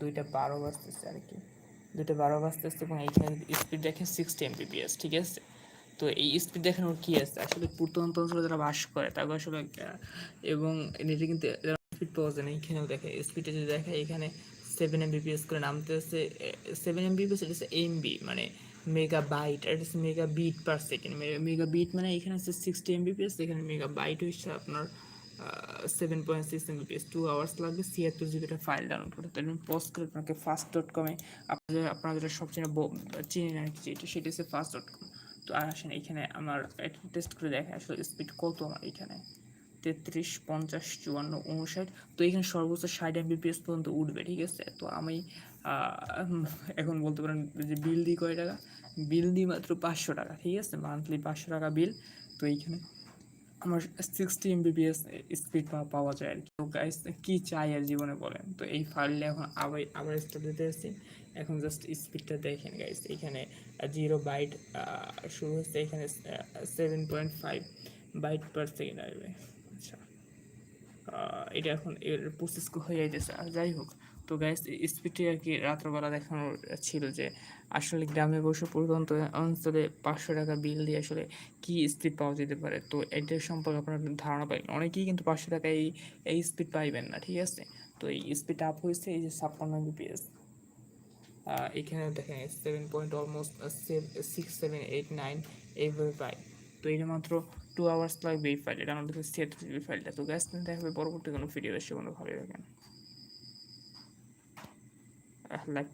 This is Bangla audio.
দুইটা বারো বাজতেছে আর কি। দুইটা বারো বাজতেছে এবং এইখানে স্পিড দেখে সিক্সটি এমবিপিএস ঠিক আছে? তো এই স্পিড দেখানোর কি আছে? আসলে প্রত্যন্ত অঞ্চলে যারা বাস করে তাকে আসলে এবং এটা কিন্তু স্পিড পাওয়া যায় না। এইখানেও দেখে স্পিডে যদি দেখে এখানে সেভেন এমবিপিএস করে নামতে হচ্ছে সেভেন এমবিপিএস এটা হচ্ছে এমবি মানে মেগা বাইট এটা হচ্ছে mega bit per second mega bit মানে এখানে হচ্ছে সিক্সটি এমবিপিএস এখানে মেগা বাইট হচ্ছে আপনার seven point six MBPS two hours লাগবে ছিয়াত্তর জিবিটা ফাইল ডাউনলোড করতে। তাহলে পোস্ট করে আপনাকে ফাস্ট ডট কমে আপনাদের আপনারা যেটা সবচেয়ে আর কি যেটা সেটা হচ্ছে ফাস্ট ডট কম তো আর আসেন এখানে আমার একটা টেস্ট করে দেখে আসলে স্পিড কত আমার এখানে। তেত্রিশ, পঞ্চাশ, চুয়ান্ন উনষাট তো এখানে সর্বোচ্চ ষাট এমবিপিএস পর্যন্ত উঠবে, ঠিক আছে? তো আমি এখন বলতে পারেন যে বিল দিই কয় টাকা? বিল দিই মাত্র পাঁচশো টাকা, ঠিক আছে? মান্থলি পাঁচশো টাকা বিল তো এইখানে আমার সিক্সটি এমবিপিএস স্পিড পাওয়া যায় আর কি। তো গাইস কি চাই আর জীবনে বলেন? তো এই ফাইলটা এখন আবার আবার স্টার্ট দিতে আসছি এখন জাস্ট স্পিডটা দেখেন গাইস এখানে জিরো বাইট শুরু হচ্ছে এখানে seven point five byte per second আসবে। আচ্ছা। এটা এখন এর প্রসেস হয়ে যাইতেছে। যাই হোক, তো গ্যাস স্পিডটি আর কি রাত্রবেলা দেখানোর ছিল যে আসলে গ্রামে বসে প্রত্যন্ত অঞ্চলে পাঁচশো টাকা বিল দিয়ে আসলে কি স্পিড পাওয়া যেতে পারে? তো এটার সম্পর্কে আপনার ধারণা পাইবেন অনেকেই কিন্তু পাঁচশো টাকা এই এই স্পিড পাইবেন না, ঠিক আছে? তো এই স্পিড আপ হয়েছে এই যে ছাপ্পান্ন বিপিএস এখানে দেখেন seven point almost six seven eight nine এইভাবে পাই তো এটা মাত্র টু আওয়ার্স লাগবে এই ফাইল ডাউনলোড করতে ছিয়াত্তর জিবি ফাইলটা তো গ্যাস দেখা হবে পরবর্তী কোনো ভিডিও এসে কোনো ভালো থাকেন লাইক